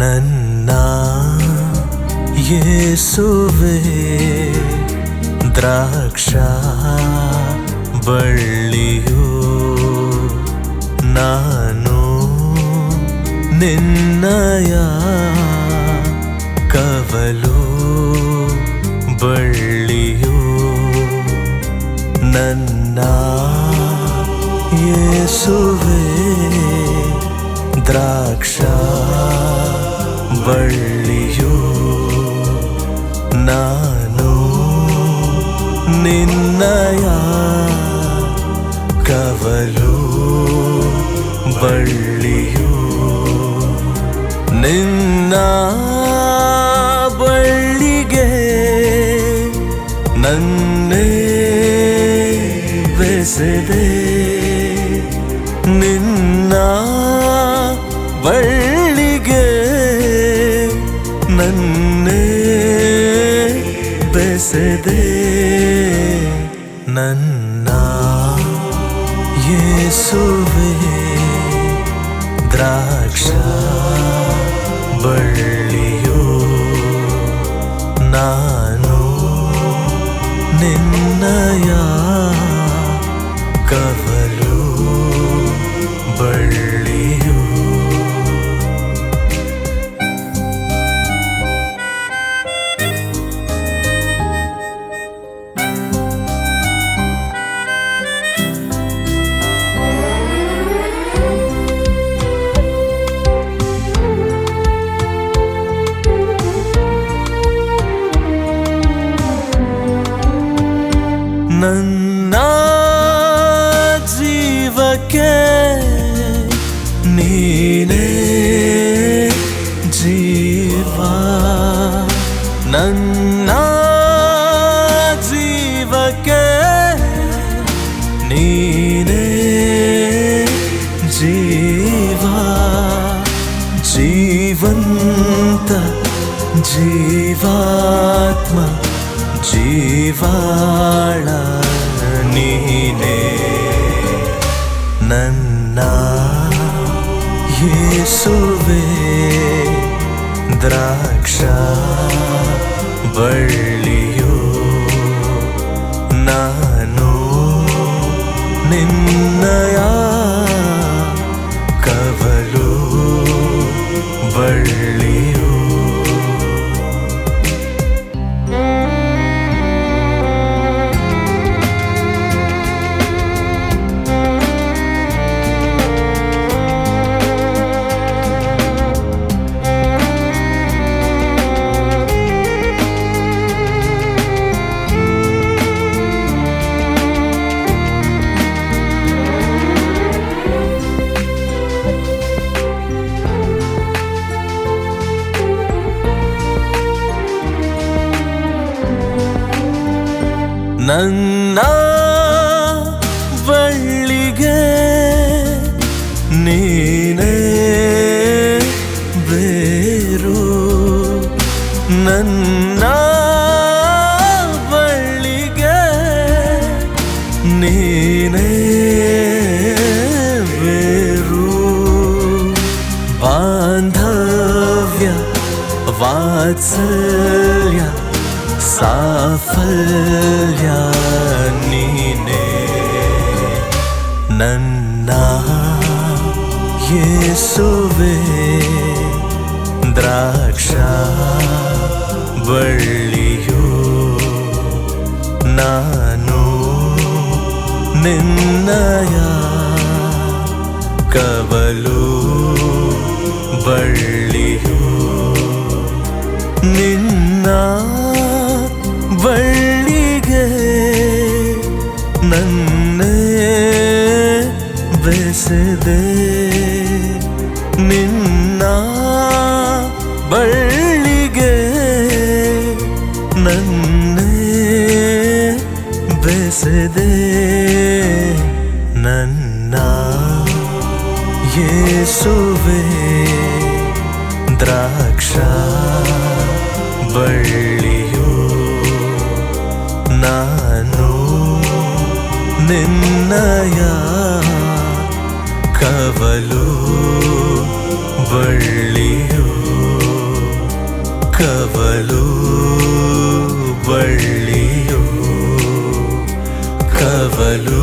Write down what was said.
ನನ್ನ ಯೇಸುವೆ ದ್ರಾಕ್ಷ ಬಳ್ಳಿಯು ನಾನು ನಿನ್ನಯ ಕವಲು ಬಳ್ಳಿಯು ನನ್ನ ಯೇಸುವೆ ದ್ರಾಕ್ಷ ಬಳ್ಳಿಯು ನಾನು ನಿನ್ನಯ ಕವಲು. ಬಳ್ಳಿಯು ನಿನ್ನ ಬಳ್ಳಿಗೆ ನನ್ನೇ ಬೆಸೆದೆ. ಬೆಸೆದೆ ನನ್ನ ಯೇಸುವೆ ದ್ರಾಕ್ಷ ಬಳ್ಳಿಯೋ ನಾನು ನಿನ್ನಯ ನನ್ನ ಜೀವಕ್ಕೆ ನೀನೇ ಜೀವ ನನ್ನ ಜೀವಕ್ಕೆ ನೀನೇ ಜೀವ ಜೀವಂತ ಜೀವಾತ್ಮ ಜೀವಾಳ ಬಳ್ಳಿಯು ನಾನು ನನ್ನ ಬಳ್ಳಿಗೆ ನೀನೇ ಬೇರು. ನನ್ನ ಬಳ್ಳಿಗೆ ನೀನೇ ಬೇರು. ಬಾಂಧವ್ಯ ವಾತ್ಸಲ್ಯ ಸಾಫಲ್ಯ ನೀನೇ ನನ್ನ ಯೇಸುವೆ ದ್ರಾಕ್ಷ ಬೆಸೆದೆ ನಿನ್ನ ಬಳ್ಳಿಗೆ ನನ್ನೇ ಬೆಸದೆ ನನ್ನ ಯೇಸುವೆ ದ್ರಾಕ್ಷ ಬಳ್ಳಿಯೋ ನಾನು ನಯಾ ಕವಲು ಬಳ್ಳಿಯು ಕವಲು ಬಳ್ಳಿಯು ಕವಲು